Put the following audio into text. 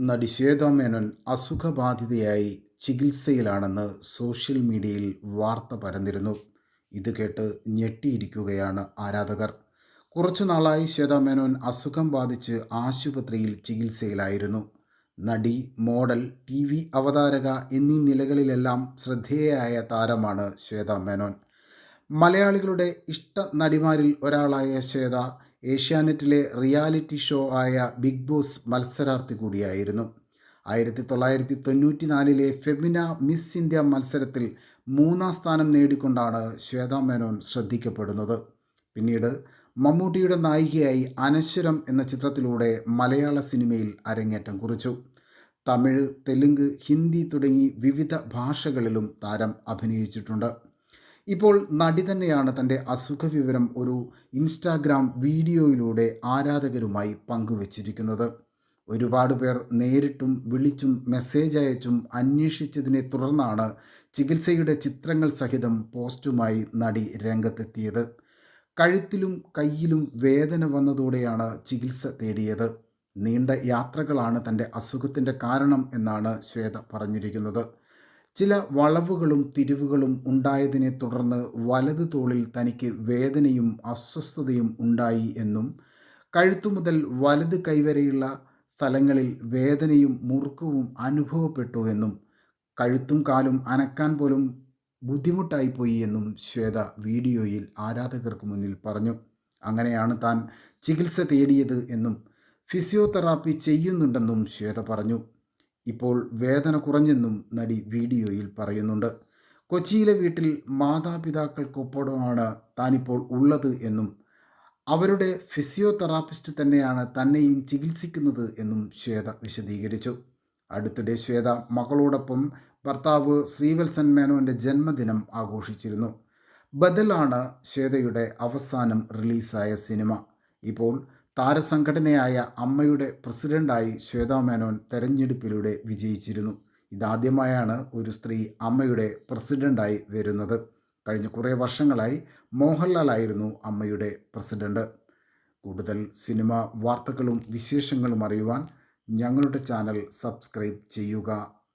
നടി ശ്വേതാ മേനോൻ അസുഖബാധിതയായി ചികിത്സയിലാണെന്ന് സോഷ്യൽ മീഡിയയിൽ വാർത്ത പരന്നിരുന്നു. ഇത് കേട്ട് ഞെട്ടിയിരിക്കുകയാണ് ആരാധകർ. കുറച്ചു നാളായി ശ്വേതാ മേനോൻ അസുഖം ബാധിച്ച് ആശുപത്രിയിൽ ചികിത്സയിലായിരുന്നു. നടി മോഡൽ ടി വി അവതാരക എന്നീ നിലകളിലെല്ലാം ശ്രദ്ധേയയായ താരമാണ് ശ്വേത മേനോൻ. മലയാളികളുടെ ഇഷ്ട നടിമാരിൽ ഒരാളായ ശ്വേത ഏഷ്യാനെറ്റിലെ റിയാലിറ്റി ഷോ ആയ ബിഗ് ബോസ് മത്സരാർത്ഥി കൂടിയായിരുന്നു. ആയിരത്തി തൊള്ളായിരത്തി തൊണ്ണൂറ്റി നാലിലെ ഫെമിന മിസ് ഇന്ത്യ മത്സരത്തിൽ മൂന്നാം സ്ഥാനം നേടിക്കൊണ്ടാണ് ശ്വേതാ മേനോൻ ശ്രദ്ധിക്കപ്പെടുന്നത്. പിന്നീട് മമ്മൂട്ടിയുടെ നായികയായി അനശ്വരം എന്ന ചിത്രത്തിലൂടെ മലയാള സിനിമയിൽ അരങ്ങേറ്റം കുറിച്ചു. തമിഴ് തെലുങ്ക് ഹിന്ദി തുടങ്ങി വിവിധ ഭാഷകളിലും താരം അഭിനയിച്ചിട്ടുണ്ട്. ഇപ്പോൾ നടി തന്നെയാണ് തന്റെ അസുഖവിവരം ഒരു ഇൻസ്റ്റാഗ്രാം വീഡിയോയിലൂടെ ആരാധകരുമായി പങ്കുവച്ചിരിക്കുന്നത്. ഒരുപാട് പേർ നേരിട്ടും വിളിച്ചും മെസ്സേജ് അയച്ചും അന്വേഷിച്ചതിനെ തുടർന്നാണ് ചികിത്സയുടെ ചിത്രങ്ങൾ സഹിതം പോസ്റ്റുമായി നടി രംഗത്തെത്തിയത്. കഴുത്തിലും കയ്യിലും വേദന വന്നതോടെയാണ് ചികിത്സ തേടിയത്. നീണ്ട യാത്രകളാണ് തന്റെ അസുഖത്തിന്റെ കാരണം എന്നാണ് ശ്വേത പറഞ്ഞിരിക്കുന്നത്. ചില വളവുകളും തിരിവുകളും ഉണ്ടായതിനെ തുടർന്ന് വലതു തോളിൽ തനിക്ക് വേദനയും അസ്വസ്ഥതയും ഉണ്ടായി എന്നും കഴുത്തു മുതൽ വലത് കൈവരെയുള്ള സ്ഥലങ്ങളിൽ വേദനയും മുറുക്കവും അനുഭവപ്പെട്ടു എന്നും കഴുത്തും കാലും അനക്കാൻ പോലും ബുദ്ധിമുട്ടായിപ്പോയി എന്നും ശ്വേത വീഡിയോയിൽ ആരാധകർക്ക് മുന്നിൽ പറഞ്ഞു. അങ്ങനെയാണ് താൻ ചികിത്സ തേടിയത് എന്നും ഫിസിയോതെറാപ്പി ചെയ്യുന്നുണ്ടെന്നും ശ്വേത പറഞ്ഞു. ഇപ്പോൾ വേദന കുറഞ്ഞെന്നും നടി വീഡിയോയിൽ പറയുന്നുണ്ട്. കൊച്ചിയിലെ വീട്ടിൽ മാതാപിതാക്കൾക്കൊപ്പമാണ് താനിപ്പോൾ ഉള്ളത് എന്നും അവരുടെ ഫിസിയോതെറാപ്പിസ്റ്റ് തന്നെയാണ് തന്നെയും ചികിത്സിക്കുന്നത് എന്നും ശ്വേത വിശദീകരിച്ചു. അടുത്തിടെ ശ്വേത മകളോടൊപ്പം ഭർത്താവ് ശ്രീവത്സൻ മേനോന്റെ ജന്മദിനം ആഘോഷിച്ചിരുന്നു. ബദലാണ് ശ്വേതയുടെ അവസാനം റിലീസായ സിനിമ. ഇപ്പോൾ താരസംഘടനയായ അമ്മയുടെ പ്രസിഡന്റായി ശ്വേതാ മേനോൻ തെരഞ്ഞെടുപ്പിലൂടെ വിജയിച്ചിരുന്നു. ഇതാദ്യമായാണ് ഒരു സ്ത്രീ അമ്മയുടെ പ്രസിഡന്റായി വരുന്നത്. കഴിഞ്ഞ കുറേ വർഷങ്ങളായി മോഹൻലാലായിരുന്നു അമ്മയുടെ പ്രസിഡന്റ്. കൂടുതൽ സിനിമ വാർത്തകളും വിശേഷങ്ങളും അറിയുവാൻ ഞങ്ങളുടെ ചാനൽ സബ്സ്ക്രൈബ് ചെയ്യുക.